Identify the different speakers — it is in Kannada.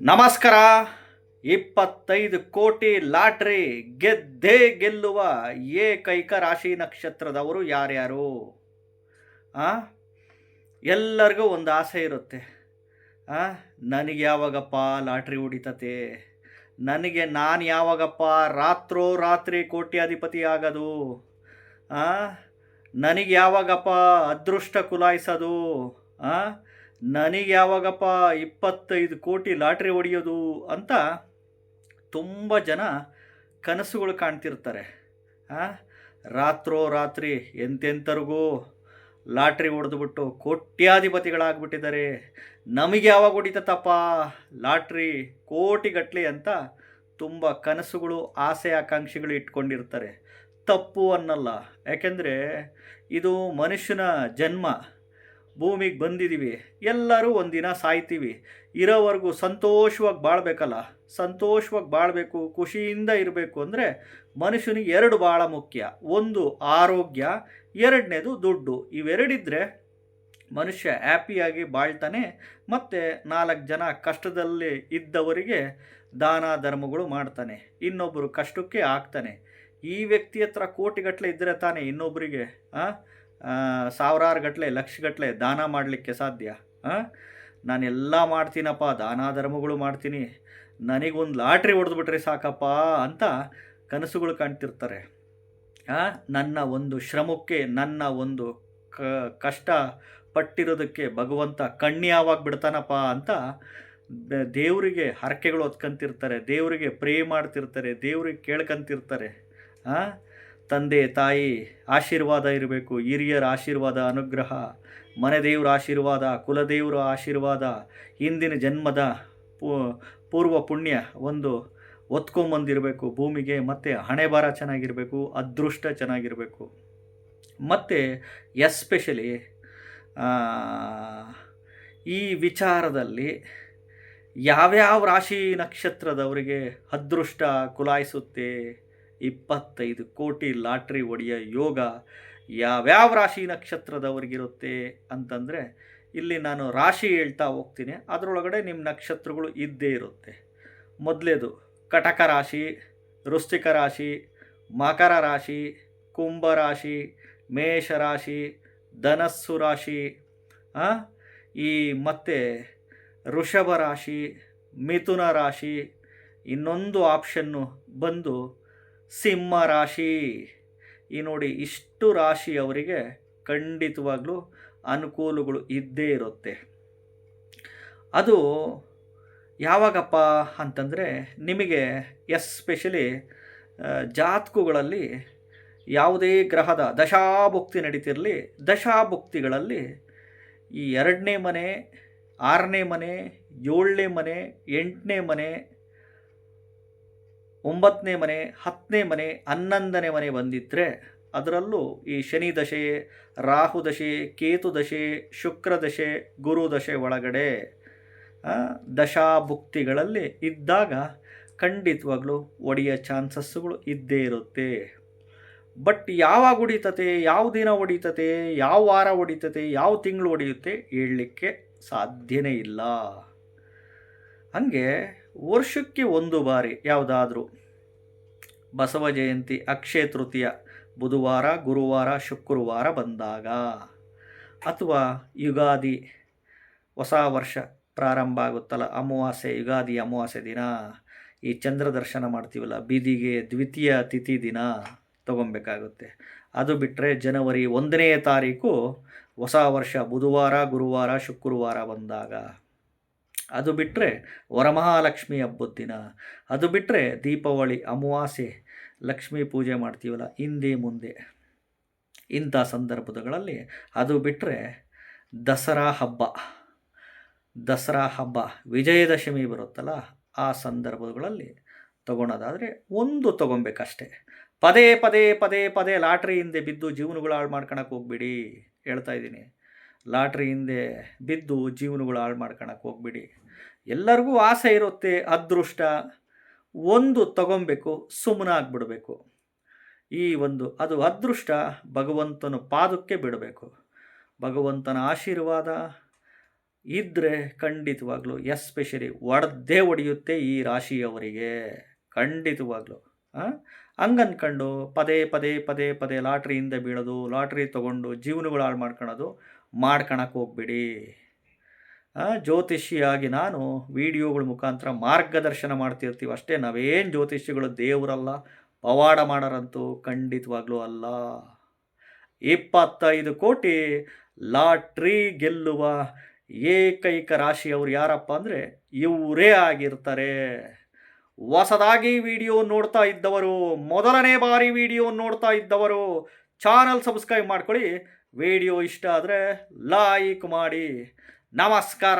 Speaker 1: ನಮಸ್ಕಾರ. ಇಪ್ಪತ್ತೈದು ಕೋಟಿ ಲಾಟ್ರಿ ಗೆದ್ದೇ ಗೆಲ್ಲುವ ಏಕೈಕ ರಾಶಿ ನಕ್ಷತ್ರದವರು ಯಾರ್ಯಾರು? ಎಲ್ಲರಿಗೂ ಒಂದು ಆಸೆ ಇರುತ್ತೆ. ನನಗೆ ಯಾವಾಗಪ್ಪ ಲಾಟ್ರಿ ಹೊಡಿತತೆ ನನಗೆ ನಾನು ಯಾವಾಗಪ್ಪ ರಾತ್ರೋ ರಾತ್ರಿ ಕೋಟ್ಯಾಧಿಪತಿ ಆಗೋದು? ನನಗೆ ಯಾವಾಗಪ್ಪ ಅದೃಷ್ಟ ಕುಲಾಯಿಸೋದು? ನನಗೆ ಯಾವಾಗಪ್ಪ ಇಪ್ಪತ್ತೈದು ಕೋಟಿ ಲಾಟ್ರಿ ಹೊಡೆಯೋದು ಅಂತ ತುಂಬ ಜನ ಕನಸುಗಳು ಕಾಣ್ತಿರ್ತಾರೆ. ರಾತ್ರೋ ರಾತ್ರಿ ಎಂತೆಂಥರಿಗೂ ಲಾಟ್ರಿ ಹೊಡೆದುಬಿಟ್ಟು ಕೋಟ್ಯಾಧಿಪತಿಗಳಾಗ್ಬಿಟ್ಟಿದ್ದಾರೆ. ನಮಗೆ ಯಾವಾಗ ಹೊಡಿತತ್ತಪ್ಪ ಲಾಟ್ರಿ ಕೋಟಿಗಟ್ಟಲೆ ಅಂತ ತುಂಬ ಕನಸುಗಳು, ಆಸೆ, ಆಕಾಂಕ್ಷೆಗಳು ಇಟ್ಕೊಂಡಿರ್ತಾರೆ. ತಪ್ಪು ಅನ್ನಲ್ಲ. ಯಾಕೆಂದರೆ ಇದು ಮನುಷ್ಯನ ಜನ್ಮ. ಭೂಮಿಗೆ ಬಂದಿದ್ದೀವಿ ಎಲ್ಲರೂ ಒಂದಿನ ಸಾಯ್ತೀವಿ. ಇರೋವರೆಗೂ ಸಂತೋಷವಾಗಿ ಬಾಳಬೇಕಲ್ಲ. ಸಂತೋಷವಾಗಿ ಬಾಳಬೇಕು, ಖುಷಿಯಿಂದ ಇರಬೇಕು ಅಂದರೆ ಮನುಷ್ಯನಿಗೆ ಎರಡು ಭಾಳ ಮುಖ್ಯ. ಒಂದು ಆರೋಗ್ಯ, ಎರಡನೇದು ದುಡ್ಡು. ಇವೆರಡಿದ್ರೆ ಮನುಷ್ಯ ಹ್ಯಾಪಿಯಾಗಿ ಬಾಳ್ತಾನೆ ಮತ್ತು ನಾಲ್ಕು ಜನ ಕಷ್ಟದಲ್ಲಿ ಇದ್ದವರಿಗೆ ದಾನ ಧರ್ಮಗಳು ಮಾಡ್ತಾನೆ. ಇನ್ನೊಬ್ಬರು ಕಷ್ಟಕ್ಕೆ ಆಗ್ತಾನೆ. ಈ ವ್ಯಕ್ತಿ ಹತ್ರ ಕೋಟಿಗಟ್ಟಲೆ ಇದ್ದರೆ ತಾನೇ ಇನ್ನೊಬ್ಬರಿಗೆ ಸಾವಿರಾರು ಗಟ್ಟಲೆ ಲಕ್ಷಗಟ್ಟಲೆ ದಾನ ಮಾಡಲಿಕ್ಕೆ ಸಾಧ್ಯ? ನಾನೆಲ್ಲ ಮಾಡ್ತೀನಪ್ಪ, ದಾನ ಧರ್ಮಗಳು ಮಾಡ್ತೀನಿ. ನನಗೊಂದು ಲಾಟ್ರಿ ಹೊಡೆದ್ಬಿಟ್ರೆ ಸಾಕಪ್ಪ ಅಂತ ಕನಸುಗಳು ಕಾಣ್ತಿರ್ತಾರೆ. ನನ್ನ ಒಂದು ಶ್ರಮಕ್ಕೆ, ನನ್ನ ಒಂದು ಕ, ಕಷ್ಟ ಪಟ್ಟಿರೋದಕ್ಕೆ ಭಗವಂತ ಕಣ್ಯಾವಾಗ ಬಿಡ್ತಾನಪ್ಪ ಅಂತ ದೇವರಿಗೆ ಹರಕೆಗಳು ಹೊತ್ಕೊಂತಿರ್ತಾರೆ, ದೇವರಿಗೆ ಪ್ರೇ ಮಾಡ್ತಿರ್ತಾರೆ, ದೇವ್ರಿಗೆ ಕೇಳ್ಕಂತಿರ್ತಾರೆ. ಆ? ತಂದೆ, ತಾಯಿ ಆಶೀರ್ವಾದ ಇರಬೇಕು. ಹಿರಿಯರ ಆಶೀರ್ವಾದ, ಅನುಗ್ರಹ, ಮನೆ ದೇವರ ಆಶೀರ್ವಾದ ಕುಲದೇವರ ಆಶೀರ್ವಾದ, ಹಿಂದಿನ ಜನ್ಮದ ಪೂರ್ವ ಪುಣ್ಯ ಒಂದು ಒತ್ಕೊಂಬಂದಿರಬೇಕು ಭೂಮಿಗೆ ಮತ್ತು ಹಣೆ ಬರ ಚೆನ್ನಾಗಿರಬೇಕು, ಅದೃಷ್ಟ ಚೆನ್ನಾಗಿರಬೇಕು. ಮತ್ತು ಎಸ್ಪೆಷಲಿ ಈ ವಿಚಾರದಲ್ಲಿ ಯಾವ್ಯಾವ ರಾಶಿ ನಕ್ಷತ್ರದವರಿಗೆ ಅದೃಷ್ಟ ಕುಲಾಯಿಸುತ್ತೆ? ಇಪ್ಪತ್ತೈದು ಕೋಟಿ ಲಾಟ್ರಿ ಒಡೆಯ ಯೋಗ ಯಾವ್ಯಾವ ರಾಶಿ ನಕ್ಷತ್ರದವ್ರಿಗಿರುತ್ತೆ ಅಂತಂದರೆ, ಇಲ್ಲಿ ನಾನು ರಾಶಿ ಹೇಳ್ತಾ ಹೋಗ್ತೀನಿ. ಅದರೊಳಗಡೆ ನಿಮ್ಮ ನಕ್ಷತ್ರಗಳು ಇದ್ದೇ ಇರುತ್ತೆ. ಮೊದಲೇದು, ಕಟಕ ರಾಶಿ, ವೃಶ್ಚಿಕ ರಾಶಿ, ಮಕರ ರಾಶಿ, ಕುಂಭ ರಾಶಿ, ಮೇಷ ರಾಶಿ, ಧನಸ್ಸು ರಾಶಿ ಈ ಮತ್ತು ಋಷಭ ರಾಶಿ, ಮಿಥುನ ರಾಶಿ ಇನ್ನೊಂದು ಆಪ್ಷನ್ನು ಬಂದು ಸಿಂಹ ರಾಶಿ. ಈ ನೋಡಿ ಇಷ್ಟು ರಾಶಿಯವರಿಗೆ ಖಂಡಿತವಾಗ್ಲೂ ಅನುಕೂಲಗಳು ಇದ್ದೇ ಇರುತ್ತೆ. ಅದು ಯಾವಾಗಪ್ಪ ಅಂತಂದರೆ ನಿಮಗೆ ಎಸ್ಪೆಷಲಿ ಜಾತಕಗಳಲ್ಲಿ ಯಾವುದೇ ಗ್ರಹದ ದಶಾಭುಕ್ತಿ ನಡೀತಿರಲಿ, ದಶಾಭುಕ್ತಿಗಳಲ್ಲಿ ಈ ಎರಡನೇ ಮನೆ, ಆರನೇ ಮನೆ, ಏಳನೇ ಮನೆ, ಎಂಟನೇ ಮನೆ ಒಂಬತ್ತನೇ ಮನೆ, ಹತ್ತನೇ ಮನೆ, ಹನ್ನೊಂದನೇ ಮನೆ ಬಂದಿದ್ದರೆ ಅದರಲ್ಲೂ ಈ ಶನಿ ದಶೆ ರಾಹು ದಶೆ ಕೇತು ದಶೆ ಶುಕ್ರ ದಶೆ ಗುರು ದಶೆ ಒಳಗಡೆ ದಶಾಭುಕ್ತಿಗಳಲ್ಲಿ ಇದ್ದಾಗ ಖಂಡಿತವಾಗ್ಲೂ ಒಡೆಯ ಚಾನ್ಸಸ್ಸುಗಳು ಇದ್ದೇ ಇರುತ್ತೆ. ಬಟ್ ಯಾವಾಗ ಹೊಡಿತತೆ ಯಾವ ದಿನ ಹೊಡಿತತೆ ಯಾವ ವಾರ ಹೊಡಿತತೆ ಯಾವ ತಿಂಗಳು ಹೊಡೆಯುತ್ತೆ ಹೇಳಲಿಕ್ಕೆ ಸಾಧ್ಯನೇ ಇಲ್ಲ. ಹಂಗೆ ವರ್ಷಕ್ಕೆ ಒಂದು ಬಾರಿ ಯಾವುದಾದ್ರೂ ಬಸವ ಜಯಂತಿ, ಅಕ್ಷಯ ತೃತೀಯ ಬುಧವಾರ, ಗುರುವಾರ, ಶುಕ್ರವಾರ ಬಂದಾಗ ಅಥವಾ ಯುಗಾದಿ ಹೊಸ ವರ್ಷ ಪ್ರಾರಂಭ ಆಗುತ್ತಲ್ಲ, ಅಮಾವಾಸ್ಯೆ, ಯುಗಾದಿ, ಅಮಾವಾಸ್ಯೆ ದಿನ, ಈ ಚಂದ್ರ ದರ್ಶನ ಮಾಡ್ತೀವಲ್ಲ, ಬೀದಿಗೆ ದ್ವಿತೀಯ ತಿಥಿ ದಿನ ತಗೊಬೇಕಾಗುತ್ತೆ ಅದು ಬಿಟ್ಟರೆ ಜನವರಿ ಒಂದನೇ ತಾರೀಕು ಹೊಸ ವರ್ಷ ಬುಧವಾರ, ಗುರುವಾರ, ಶುಕ್ರವಾರ ಬಂದಾಗ ಅದು ಬಿಟ್ಟರೆ ವರಮಹಾಲಕ್ಷ್ಮಿ ಹಬ್ಬದ ದಿನ. ಅದು ಬಿಟ್ಟರೆ ದೀಪಾವಳಿ ಅಮಾವಾಸ್ಯೆ, ಲಕ್ಷ್ಮೀ ಪೂಜೆ ಮಾಡ್ತೀವಲ್ಲ, ಹಿಂದೆ ಮುಂದೆ. ಇಂಥ ಸಂದರ್ಭಗಳಲ್ಲಿ ಅದು ಬಿಟ್ಟರೆ ದಸರಾ ಹಬ್ಬ. ದಸರಾ ಹಬ್ಬ, ವಿಜಯದಶಮಿ ಬರುತ್ತಲ್ಲ, ಆ ಸಂದರ್ಭಗಳಲ್ಲಿ ತಗೊಳೋದಾದರೆ ಒಂದು ತೊಗೊಬೇಕಷ್ಟೆ. ಪದೇ ಪದೇ ಪದೇ ಪದೇ ಲಾಟ್ರಿ ಹಿಂದೆ ಬಿದ್ದು ಜೀವನಗಳು ಹಾಳು ಮಾಡ್ಕೊಳಕ್ಕೆ ಹೋಗ್ಬಿಡಿ. ಹೇಳ್ತಾ ಇದ್ದೀನಿ. ಲಾಟ್ರಿ ಹಿಂದೆ ಬಿದ್ದು ಜೀವನಗಳು ಹಾಳು ಮಾಡ್ಕೊಳಕ್ಕೆ ಹೋಗ್ಬಿಡಿ. ಎಲ್ಲರಿಗೂ ಆಸೆ ಇರುತ್ತೆ, ಅದೃಷ್ಟ. ಒಂದು ತಗೊಬೇಕು ಸುಮ್ಮನಾಗ್ಬಿಡಬೇಕು ಈ ಒಂದು, ಅದು ಅದೃಷ್ಟ, ಭಗವಂತನ ಪಾದಕ್ಕೆ ಬಿಡಬೇಕು. ಭಗವಂತನ ಆಶೀರ್ವಾದ ಇದ್ದರೆ ಖಂಡಿತವಾಗ್ಲೂ ಎಸ್ಪೆಷಲಿ ಒಡೆದೇ ಒಡೆಯುತ್ತೆ ಈ ರಾಶಿಯವರಿಗೆ. ಖಂಡಿತವಾಗ್ಲೂ ಹಂಗನ್ಕೊಂಡು ಪದೇ ಪದೇ ಪದೇ ಪದೇ ಲಾಟ್ರಿಯಿಂದ ಬೀಳೋದು, ಲಾಟ್ರಿ ತೊಗೊಂಡು ಜೀವನಗಳು ಹಾಳು ಮಾಡ್ಕೊಳೋದು ಮಾಡ್ಕೊಳಕ್ಕೆ ಹೋಗ್ಬಿಡಿ. ಜ್ಯೋತಿಷಿಯಾಗಿ ನಾನು ವಿಡಿಯೋಗಳ ಮುಖಾಂತರ ಮಾರ್ಗದರ್ಶನ ಮಾಡ್ತಿರ್ತೀವಿ. ಅಷ್ಟೇ ನಾವೇನು ಜ್ಯೋತಿಷಿಗಳು ದೇವರಲ್ಲ, ಪವಾಡ ಮಾಡೋರಂತೂ ಖಂಡಿತವಾಗ್ಲೂ ಅಲ್ಲ. ಇಪ್ಪತ್ತೈದು ಕೋಟಿ ಲಾಟ್ರಿ ಗೆಲ್ಲುವ ಏಕೈಕ ರಾಶಿಯವರು ಯಾರಪ್ಪ ಅಂದರೆ ಇವರೇ ಆಗಿರ್ತಾರೆ. ಹೊಸದಾಗಿ ವಿಡಿಯೋ ನೋಡ್ತಾ ಇದ್ದವರು, ಮೊದಲನೇ ಬಾರಿ ವಿಡಿಯೋ ನೋಡ್ತಾ ಇದ್ದವರು, ಚಾನಲ್ ಸಬ್ಸ್ಕ್ರೈಬ್ ಮಾಡ್ಕೊಳ್ಳಿ. ವಿಡಿಯೋ ಇಷ್ಟ ಆದರೆ ಲೈಕ್ ಮಾಡಿ. ನಮಸ್ಕಾರ